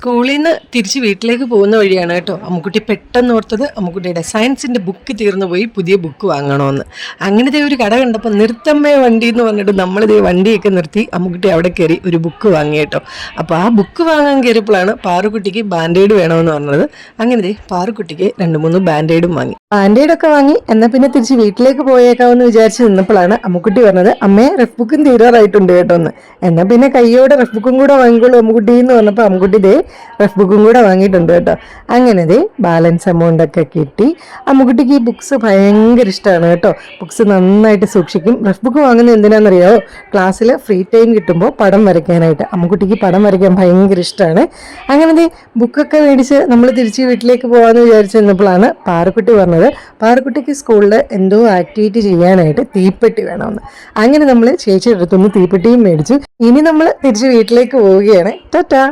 സ്കൂളിൽ നിന്ന് തിരിച്ച് വീട്ടിലേക്ക് പോകുന്ന വഴിയാണ് കേട്ടോ. അമ്മുക്കുട്ടി പെട്ടെന്ന് ഓർത്തത് അമ്മുക്കുട്ടിയുടെ സയൻസിന്റെ ബുക്ക് തീർന്നു പോയി പുതിയ ബുക്ക് വാങ്ങണമെന്ന് അങ്ങനത്തെ ഒരു കട കണ്ടപ്പോൾ നിർത്തമ്മേ വണ്ടി എന്ന് പറഞ്ഞിട്ട് നമ്മളിത് വണ്ടിയൊക്കെ നിർത്തി അമ്മുക്കുട്ടി അവിടെ കയറി ഒരു ബുക്ക് വാങ്ങി കേട്ടോ. അപ്പോൾ ആ ബുക്ക് വാങ്ങാൻ കയറിയപ്പോഴാണ് പാറുക്കുട്ടിക്ക് ബാൻഡേഡ് വേണമെന്ന് പറഞ്ഞത്. അങ്ങനെ ദേ പാറുക്കുട്ടിക്ക് രണ്ട് മൂന്ന് ബാൻഡേഡും വാങ്ങി. ബാൻഡേഡൊക്കെ വാങ്ങി എന്നാൽ പിന്നെ തിരിച്ച് വീട്ടിലേക്ക് പോയേക്കാമെന്ന് വിചാരിച്ച് നിന്നപ്പോഴാണ് അമ്മുക്കുട്ടി പറഞ്ഞത് അമ്മേ റഫ് ബുക്കും തീരാറായിട്ടുണ്ട് കേട്ടോ എന്ന് എന്നാൽ പിന്നെ കയ്യോടെ റഫ് ബുക്കും കൂടെ വാങ്ങിക്കോളൂ അമ്മുക്കുട്ടി എന്ന് പറഞ്ഞപ്പോൾ അമ്മുക്കുട്ടി ദേ റഫ് ബുക്കും കൂടെ വാങ്ങിയിട്ടുണ്ട് കേട്ടോ. അങ്ങനെ ദേ ബാലൻസ് എമൗണ്ട് ഒക്കെ കിട്ടി. അമ്മുക്കുട്ടിക്ക് ഈ ബുക്ക്സ് ഭയങ്കര ഇഷ്ടമാണ് കേട്ടോ. ബുക്ക്സ് നന്നായിട്ട് സൂക്ഷിക്കും. റഫ് ബുക്ക് വാങ്ങുന്നത് എന്തിനാണെന്നറിയാമോ ക്ലാസ്സിൽ ഫ്രീ ടൈം കിട്ടുമ്പോൾ പടം വരയ്ക്കാനായിട്ട്. അമ്മുക്കുട്ടിക്ക് പടം വരയ്ക്കാൻ ഭയങ്കര ഇഷ്ടമാണ് അങ്ങനെ ദേ ബുക്കൊക്കെ മേടിച്ച് നമ്മൾ തിരിച്ച് വീട്ടിലേക്ക് പോകാമെന്ന് വിചാരിച്ചു നിന്നപ്പോഴാണ് പാറക്കുട്ടി പറഞ്ഞത് പാറക്കുട്ടിക്ക് സ്കൂളിൽ എന്തോ ആക്ടിവിറ്റി ചെയ്യാനായിട്ട് തീപ്പെട്ടി വേണമെന്ന് അങ്ങനെ നമ്മൾ ചേച്ചിയുടെ അടുത്തുനിന്ന് തീപ്പെട്ടിയും മേടിച്ചു. ഇനി നമ്മൾ തിരിച്ച് വീട്ടിലേക്ക് പോവുകയാണ്. ടാറ്റാ!